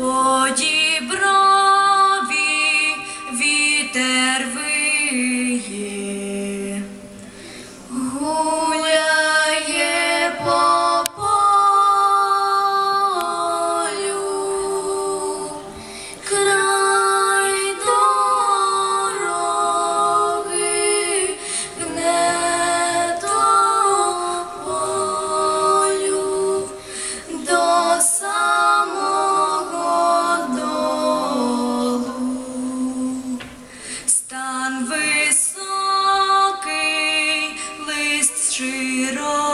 pode Ян високий лист широкий.